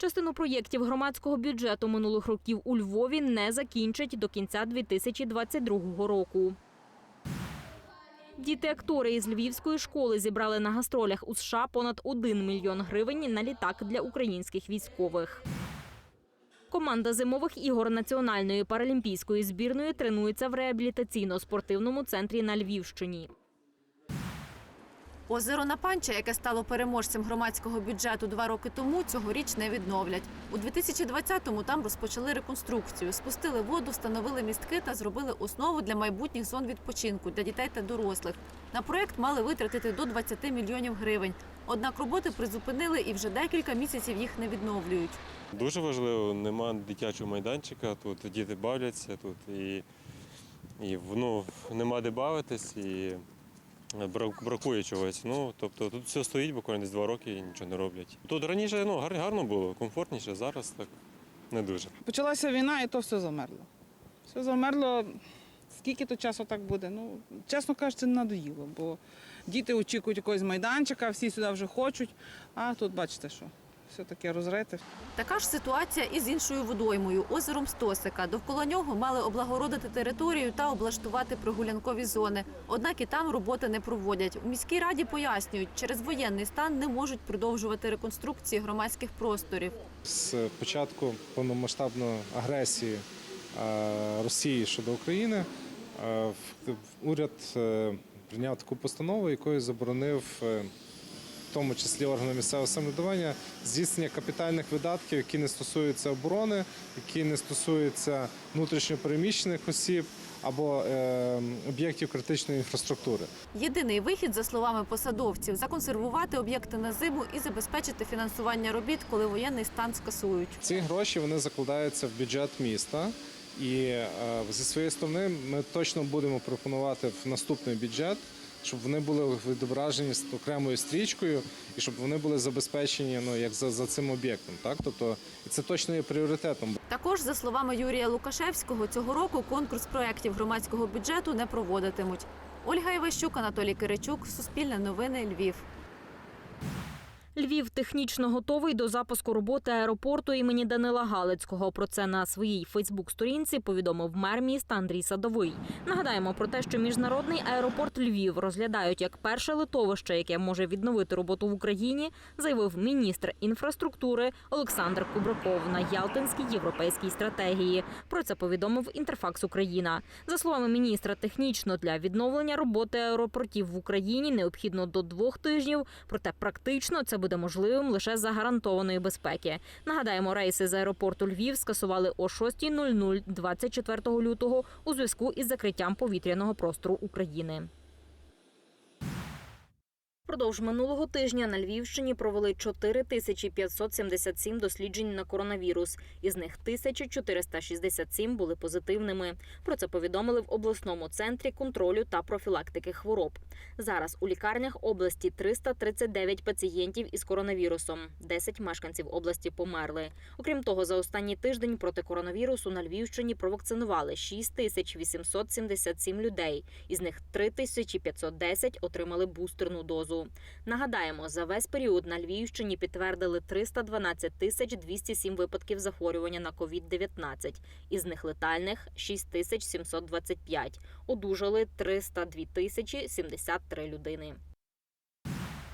Частину проєктів громадського бюджету минулих років у Львові не закінчать до кінця 2022 року. Діти-актори із львівської школи зібрали на гастролях у США понад 1 мільйон гривень на літак для українських військових. Команда зимових ігор національної паралімпійської збірної тренується в реабілітаційно-спортивному центрі на Львівщині. Озеро Напанча, яке стало переможцем громадського бюджету два роки тому, цьогоріч не відновлять. У 2020-му там розпочали реконструкцію, спустили воду, встановили містки та зробили основу для майбутніх зон відпочинку для дітей та дорослих. На проект мали витратити до 20 мільйонів гривень. Однак роботи призупинили і вже декілька місяців їх не відновлюють. Дуже важливо, нема дитячого майданчика, тут діти бавляться тут і, і ну, нема де бавитись і бракує чогось. Ну, тобто тут все стоїть буквально десь два роки і нічого не роблять. Тут раніше ну, гарно було, комфортніше, зараз так не дуже. Почалася війна і то все замерло. Все замерло. Скільки то часу так буде? Ну, чесно кажучи, надоїло, бо діти очікують якогось майданчика, всі сюди вже хочуть, а тут бачите, що все таке розрите. Така ж ситуація і з іншою водоймою озером Стосика. Довкола нього мали облагородити територію та облаштувати прогулянкові зони. Однак і там роботи не проводять. У міській раді пояснюють, через воєнний стан не можуть продовжувати реконструкції громадських просторів. З початку повномасштабної агресії е, Росії щодо України е, уряд е, прийняв таку постанову, якою заборонив в тому числі органам місцевого самоврядування здійснення капітальних видатків, які не стосуються оборони, які не стосуються внутрішньопереміщених осіб або е, об'єктів критичної інфраструктури. Єдиний вихід, за словами посадовців, законсервувати об'єкти на зиму і забезпечити фінансування робіт, коли воєнний стан скасують. Ці гроші вони закладаються в бюджет міста. І е, зі своєї сторони ми точно будемо пропонувати в наступний бюджет, щоб вони були відображені з окремою стрічкою і щоб вони були забезпечені ну, як за, за цим об'єктом. Так? Тобто, це точно є пріоритетом. Також, за словами Юрія Лукашевського, цього року конкурс проєктів громадського бюджету не проводитимуть. Ольга Іващук, Анатолій Киричук, Суспільне новини, Львів. Львів технічно готовий до запуску роботи аеропорту імені Данила Галицького. Про це на своїй Фейсбук-сторінці повідомив мер міста Андрій Садовий. Нагадаємо про те, що міжнародний аеропорт Львів розглядають як перше литовище, яке може відновити роботу в Україні, заявив міністр інфраструктури Олександр Кубраков на Ялтинській європейській стратегії. Про це повідомив Інтерфакс Україна. За словами міністра, технічно для відновлення роботи аеропортів в Україні необхідно до двох тижнів, проте практично це буде можливим лише за гарантованої безпеки. Нагадаємо, рейси з аеропорту Львів скасували о 6.00 24 лютого у зв'язку із закриттям повітряного простору України. Впродовж минулого тижня на Львівщині провели 4577 досліджень на коронавірус. Із них 1467 були позитивними. Про це повідомили в обласному центрі контролю та профілактики хвороб. Зараз у лікарнях області 339 пацієнтів із коронавірусом. 10 мешканців області померли. Окрім того, за останній тиждень проти коронавірусу на Львівщині провакцинували 6877 людей. Із них 3510 отримали бустерну дозу. Нагадаємо, за весь період на Львівщині підтвердили 312 тисяч 207 випадків захворювання на COVID-19. Із них летальних 6725. Одужали 302 тисячі 73 людини.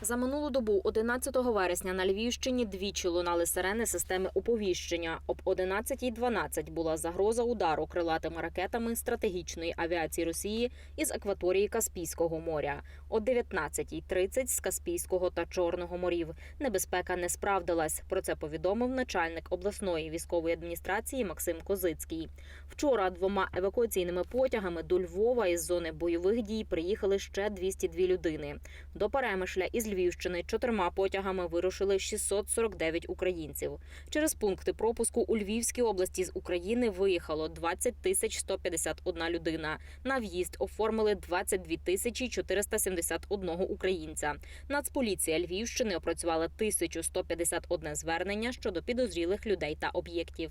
За минулу добу, 11 вересня, на Львівщині двічі лунали сирени системи оповіщення. Об 11.12 була загроза удару крилатими ракетами стратегічної авіації Росії із акваторії Каспійського моря. О 19.30 з Каспійського та Чорного морів. Небезпека не справдилась. Про це повідомив начальник обласної військової адміністрації Максим Козицький. Вчора двома евакуаційними потягами до Львова із зони бойових дій приїхали ще 202 людини. До Перемишля із Львівщини чотирма потягами вирушили 649 українців. Через пункти пропуску у Львівській області з України виїхало 20 тисяч 151 людина. На в'їзд оформили 22 тисячі 471 українця. Нацполіція Львівщини опрацювала 1151 звернення щодо підозрілих людей та об'єктів.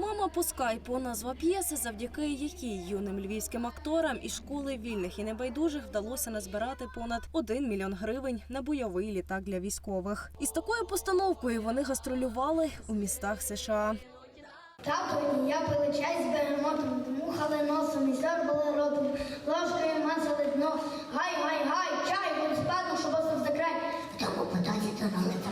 Мама по скайпу назва п'єси, завдяки якій юним львівським акторам із школи вільних і небайдужих вдалося назбирати понад 1 мільйон гривень на бойовий літак для військових. Із такою постановкою вони гастролювали у містах США. Тато і я пили чай з бегемотом, дмухали носом і сьорбали ротом, ложкою мацали дно. Гай, чай, будь спадно, що вас за край. Тому подати до налита.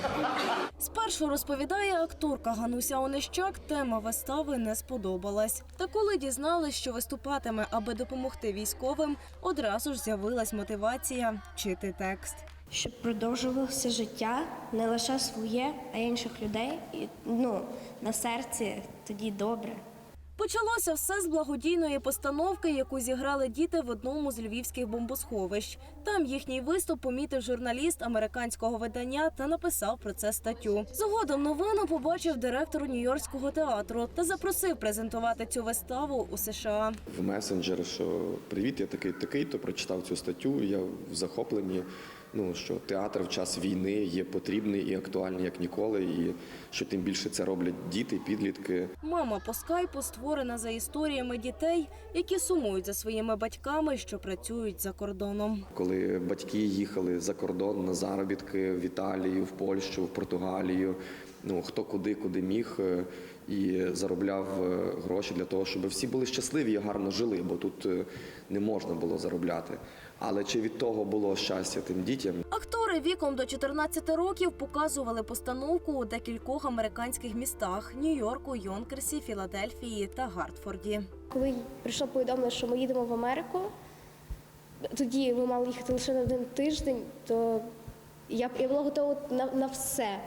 Спершу розповідає акторка Гануся Онищак, тема вистави не сподобалась. Та коли дізналась, що виступатиме, аби допомогти військовим, одразу ж з'явилась мотивація вчити текст. щоб продовжувалося життя не лише своє, а й інших людей. І ну на серці тоді добре. Почалося все з благодійної постановки, яку зіграли діти в одному з львівських бомбосховищ. Там їхній виступ помітив журналіст американського видання та написав про це статтю. Згодом новину побачив директор Нью-Йоркського театру та запросив презентувати цю виставу у США. в месенджер, що привіт, я такий такий, то прочитав цю статтю. Я в захопленні. Ну що театр в час війни є потрібний і актуальний як ніколи, і що тим більше це роблять діти, підлітки. Мама по скайпу створена за історіями дітей, які сумують за своїми батьками, що працюють за кордоном. Коли батьки їхали за кордон на заробітки в Італію, в Польщу, в Португалію. Ну хто куди, куди міг, е, і заробляв е, гроші для того, щоб всі були щасливі і гарно жили, бо тут е, не можна було заробляти. Але чи від того було щастя тим дітям? Актори віком до 14 років показували постановку у декількох американських містах: Нью-Йорку, Йонкерсі, Філадельфії та Гартфорді. Коли прийшло повідомлення, що ми їдемо в Америку, тоді ми мали їхати лише на один тиждень, то я, я була готова на, на все.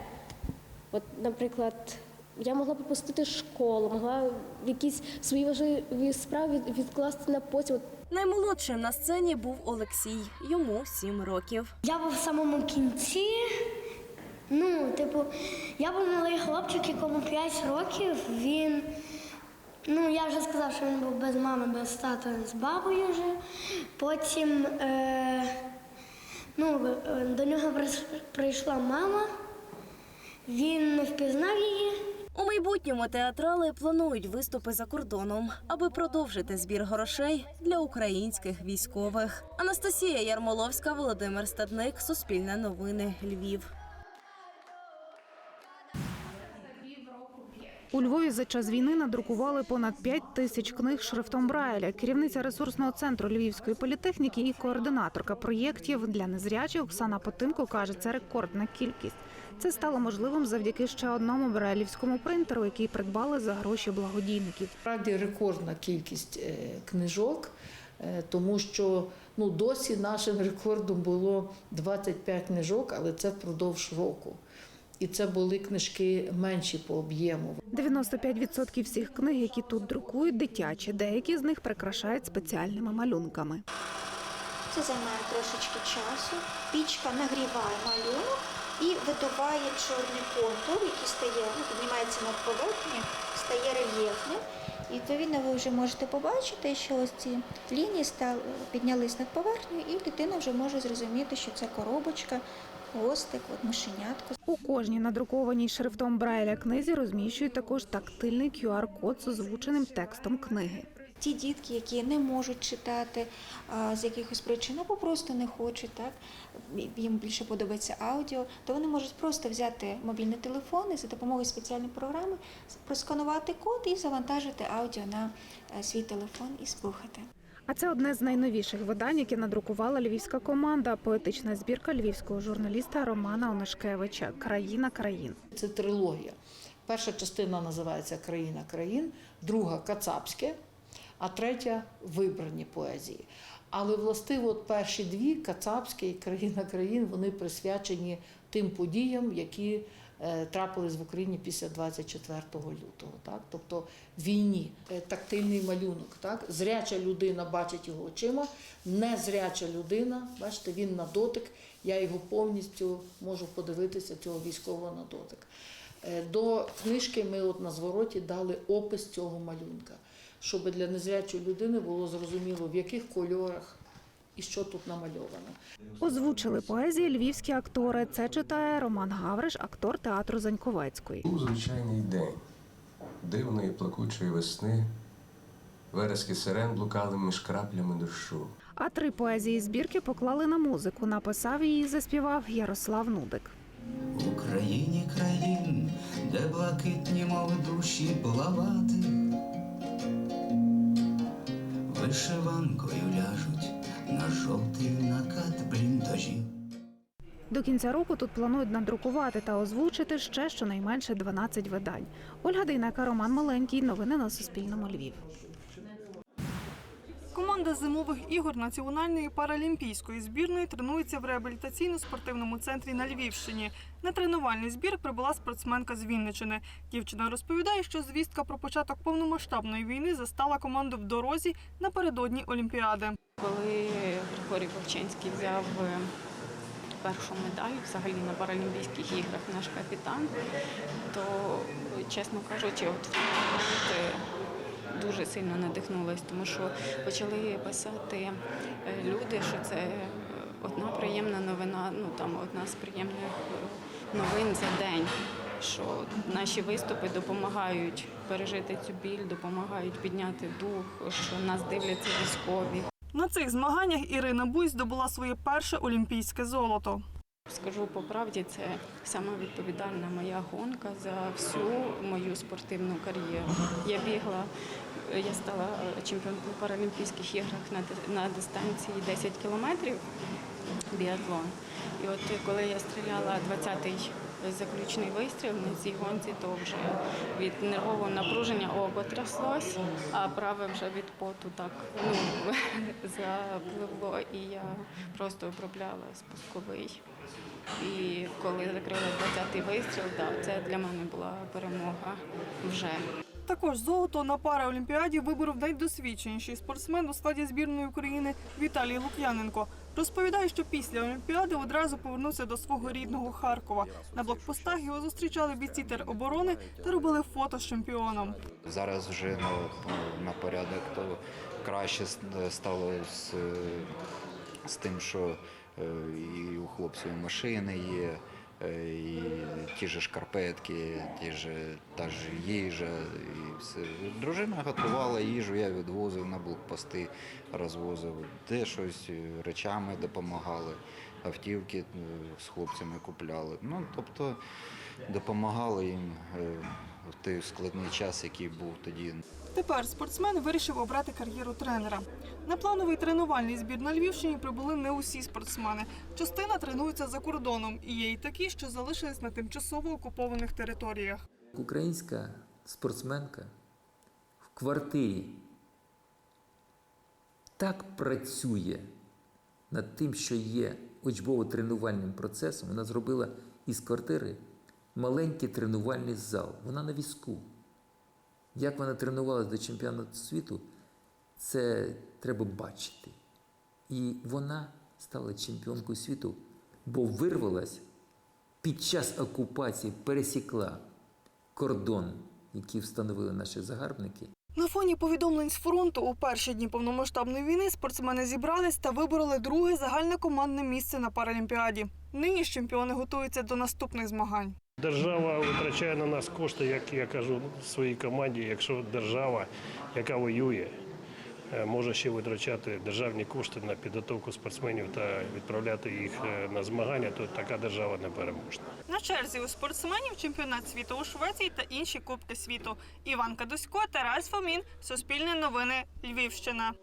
От, наприклад, я могла пропустити школу, могла якісь свої важливі справи відкласти на потім. Наймолодшим на сцені був Олексій. Йому 7 років. Я був в самому кінці. Ну, типу, я був малий хлопчик, якому 5 років. Він, ну, я вже сказав, що він був без мами, без тата, з бабою вже. Потім е, ну, е, до нього прийшла мама, він не впізнав її. У майбутньому театрали планують виступи за кордоном, аби продовжити збір грошей для українських військових. Анастасія Ярмоловська, Володимир Стадник, Суспільне новини, Львів. У Львові за час війни надрукували понад 5 тисяч книг шрифтом Брайля. Керівниця ресурсного центру Львівської політехніки і координаторка проєктів для незрячих Оксана Потимко каже, це рекордна кількість. Це стало можливим завдяки ще одному брайлівському принтеру, який придбали за гроші благодійників. Справді рекордна кількість е, книжок, е, тому що ну, досі нашим рекордом було 25 книжок, але це впродовж року. І це були книжки менші по об'єму. 95% всіх книг, які тут друкують, дитячі. Деякі з них прикрашають спеціальними малюнками. Це займає трошечки часу. Пічка нагріває малюнок і видуває чорний контур, який стає, ну, піднімається над поверхнею, стає рельєфним. І відповідно ви вже можете побачити, що ось ці лінії стали, піднялись над поверхнею, і дитина вже може зрозуміти, що це коробочка, хвостик, от мишенятко. У кожній надрукованій шрифтом Брайля книзі розміщують також тактильний QR-код з озвученим текстом книги. Ті дітки, які не можуть читати а, з якихось причин, або просто не хочуть, так їм більше подобається аудіо, то вони можуть просто взяти мобільний телефон і за допомогою спеціальної програми просканувати код і завантажити аудіо на е, свій телефон і слухати. А це одне з найновіших видань, яке надрукувала львівська команда. Поетична збірка львівського журналіста Романа Онишкевича Країна країн. Це трилогія. Перша частина називається Країна країн, друга Кацапське, а третя вибрані поезії. Але властиво от перші дві Кацапське і Країна країн вони присвячені тим подіям, які е, трапились в Україні після 24 лютого, так? тобто війні, Е, тактильний малюнок. Так? Зряча людина бачить його очима, незряча людина, бачите, він на дотик, я його повністю можу подивитися, цього військового на дотик. Е, До книжки ми от на звороті дали опис цього малюнка, щоб для незрячої людини було зрозуміло, в яких кольорах і що тут намальовано. Озвучили поезії львівські актори. Це читає Роман Гавриш, актор театру Заньковецької. Був звичайний день. дивної плакучої весни, верески сирен блукали між краплями дощу. А три поезії збірки поклали на музику. Написав її заспівав Ярослав Нудик. В Україні країн, де блакитні, мов душі плавати, вишиванкою ляжуть на жовтий накат бліндажів. До кінця року тут планують надрукувати та озвучити ще щонайменше 12 видань. Ольга Дейнека, Роман Маленький. Новини на Суспільному. Львів. Команда зимових ігор національної паралімпійської збірної тренується в реабілітаційно-спортивному центрі на Львівщині. На тренувальний збір прибула спортсменка з Вінничини. Дівчина розповідає, що звістка про початок повномасштабної війни застала команду в дорозі напередодні Олімпіади. Коли Григорій Вовчинський взяв е, першу медаль взагалі на Паралімпійських іграх наш капітан, то, чесно кажучи, от дуже сильно надихнулась, тому що почали писати е, люди, що це одна приємна новина, ну там одна з приємних е, новин за день. Що наші виступи допомагають пережити цю біль, допомагають підняти дух, що нас дивляться військові. На цих змаганнях Ірина Буй здобула своє перше олімпійське золото. Скажу по правді, це сама відповідальна моя гонка за всю мою спортивну кар'єру. Я бігла, я стала чемпіонкою в Паралімпійських іграх на дистанції 10 кілометрів біатлон. І от коли я стріляла 20-й заключний вистріл на цій гонці, то вже від нервового напруження око тряслось, а праве вже від поту так ну, запливло, і я просто обробляла спусковий. І коли закрили 20-й вистріл, да, це для мене була перемога вже. Також золото на параолімпіаді виборов найдосвідченіший спортсмен у складі збірної України Віталій Лук'яненко. Розповідає, що після Олімпіади одразу повернувся до свого рідного Харкова. На блокпостах його зустрічали бійці тероборони та робили фото з чемпіоном. Зараз вже на, на порядок то краще стало з, з тим, що е, і у хлопців машини є, і ті ж шкарпетки, ті ж, та ж їжа. І все. Дружина готувала їжу, я відвозив на блокпости, розвозив, де щось е, речами допомагали, автівки е, з хлопцями купляли. Ну, тобто допомагали їм е, той складний час, який був тоді. Тепер спортсмен вирішив обрати кар'єру тренера. На плановий тренувальний збір на Львівщині прибули не усі спортсмени. Частина тренується за кордоном, і є й такі, що залишились на тимчасово окупованих територіях. Українська спортсменка в квартирі так працює над тим, що є учбово-тренувальним процесом. Вона зробила із квартири маленький тренувальний зал. Вона на візку. Як вона тренувалася до чемпіонату світу, це треба бачити. І вона стала чемпіонкою світу, бо вирвалась під час окупації, пересікла кордон, який встановили наші загарбники. На фоні повідомлень з фронту у перші дні повномасштабної війни спортсмени зібрались та вибороли друге загальнокомандне місце на Паралімпіаді. Нині ж чемпіони готуються до наступних змагань. Держава витрачає на нас кошти, як я кажу своїй команді. Якщо держава, яка воює, е, може ще витрачати державні кошти на підготовку спортсменів та відправляти їх е, на змагання, то така держава не переможна. На черзі у спортсменів чемпіонат світу у Швеції та інші кубки світу. Іван Кадусько, Тарас Фомін, Суспільне новини, Львівщина.